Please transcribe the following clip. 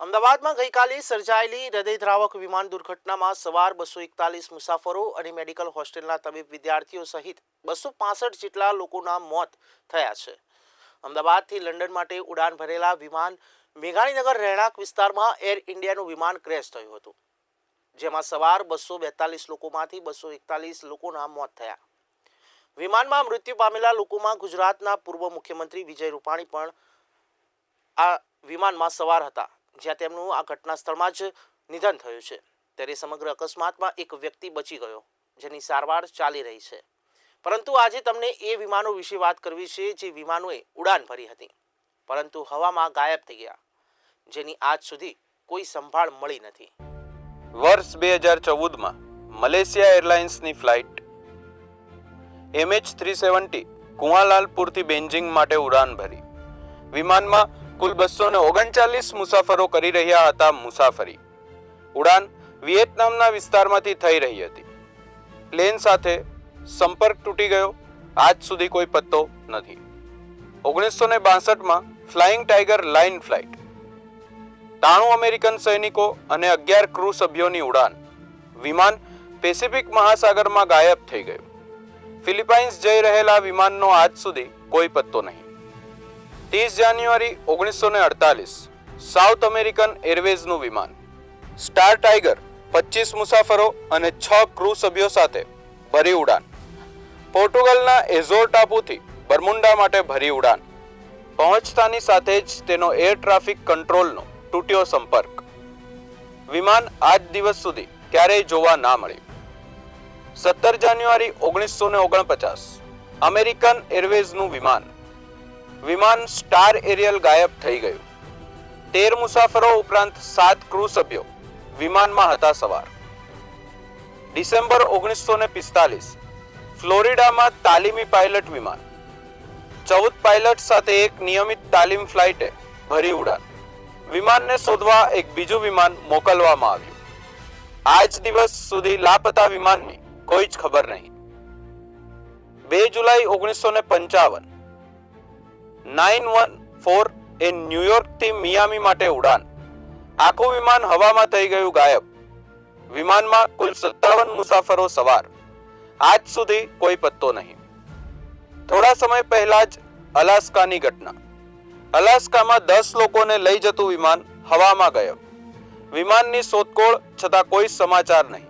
અમદાવાદમાં ગઈકાલે સર્જાયેલી હૃદયદ્રાવક વિમાન દુર્ઘટનામાં સવાર બસો એકતાલીસ મુસાફરો અને મેડિકલ હોસ્ટેલના તબીબ વિદ્યાર્થીઓ સહિત બસો પાસઠ જેટલા લોકોના મોત થયા છે. અમદાવાદથી લંડન માટે ઉડાન ભરેલા વિમાન મેઘાણીનગર રહેણાંક વિસ્તારમાં એર ઇન્ડિયાનું વિમાન ક્રેશ થયું હતું, જેમાં સવાર બસો બેતાલીસ લોકોમાંથી બસો એકતાલીસ લોકોના મોત થયા. વિમાનમાં મૃત્યુ પામેલા લોકોમાં ગુજરાતના પૂર્વ મુખ્યમંત્રી વિજય રૂપાણી પણ આ વિમાનમાં સવાર હતા. જ્યાં તેમનું આ ઘટના સ્થળમાં જ નિધન થયું છે. ત્યારે સમગ્ર અકસ્માતમાં એક વ્યક્તિ બચી ગયો, જેની સારવાર ચાલી રહી છે. પરંતુ આજે તમને એ વિમાનો વિશે વાત કરવી છે, જે વિમાનોએ ઉડાન ભરી હતી. પરંતુ હવામાં ગાયબ થઈ ગયા, જેની આજ સુધી કોઈ સંભાળ મળી નથી. વર્ષ બે હજાર ચૌદમાં મલેશિયા એરલાઇન્સની ફ્લાઇટ એમએચ થ્રી સેવન્ટી કુઆલાલપુરથી બેન્જિંગ માટે ઉડાન ભરી. વિમાનમાં કુલ બસો ને ઓગણચાલીસ મુસાફરો કરી રહ્યા હતા મુસાફરી. ઉડાન વિયેતનામના વિસ્તારમાંથી થઈ રહી હતી. પ્લેન સાથે સંપર્ક તૂટી ગયો. આજ સુધી કોઈ પત્તો નથી. ઓગણીસો ને બાસઠમાં ફ્લાઇંગ ટાઈગર લાઇન ફ્લાઇટ. તાણુ અમેરિકન સૈનિકો અને અગિયાર ક્રૂ સભ્યોની ઉડાન. વિમાન પેસિફિક મહાસાગરમાં ગાયબ થઈ ગયું. ફિલિપાઇન્સ જઈ રહેલા વિમાનનો આજ સુધી કોઈ પત્તો નહીં. ત્રીસ જાન્યુઆરી ઓગણીસો ને અડતાલીસ, સાઉથ અમેરિકન એરવેઝનું વિમાન. સ્ટાર ટાઈગર પચીસ મુસાફરો અને છ ક્રૂ સભ્યો સાથે ભરી ઉડાન. પોર્ટુગલના એઝોર ટાપુથી બરમુંડા માટે ભરી ઉડાન. પહોંચતાની સાથે જ તેનો એર ટ્રાફિક કંટ્રોલનો તૂટ્યો સંપર્ક. વિમાન આજ દિવસ સુધી ક્યારેય જોવા ના મળ્યું. સત્તર જાન્યુઆરી ઓગણીસો ને ઓગણપચાસ, અમેરિકન એરવેઝનું વિમાન વિમાન સ્ટાર એરિયલ ગાયબ થઈ ગયું. તેર મુસાફરો ઉપરાંત સાત ક્રૂ સભ્યો વિમાનમાં હતા સવાર. ડિસેમ્બર ઓગણીસો ને પિસ્તાલીસ, ફ્લોરિડામાં તાલીમી પાયલટ વિમાન. ચૌદ પાયલટ સાથે એક નિયમિત તાલીમ ફ્લાઇટે ભરી ઉડાન. વિમાનને શોધવા એક બીજું વિમાન મોકલવામાં આવ્યું. આજ દિવસ સુધી લાપતા વિમાનની કોઈ જ ખબર નહીં. બે જુલાઈ ઓગણીસો ને પંચાવન નાઇન વન ફોર એ ન્યુયોર્કથી મિયામી માટે ઉડાન. આખું વિમાન હવામાં થઈ ગયું ગાયબ. વિમાનમાં કુલ સત્તાવન મુસાફરો સવાર. આજ સુધી કોઈ પત્તો નહીં. થોડા સમય પહેલા જ અલાસ્કાની ઘટના. અલાસ્કામાં દસ લોકોને લઈ જતું વિમાન હવામાં ગયું વિમાનની શોધખોળ છતાં કોઈ સમાચાર નહીં.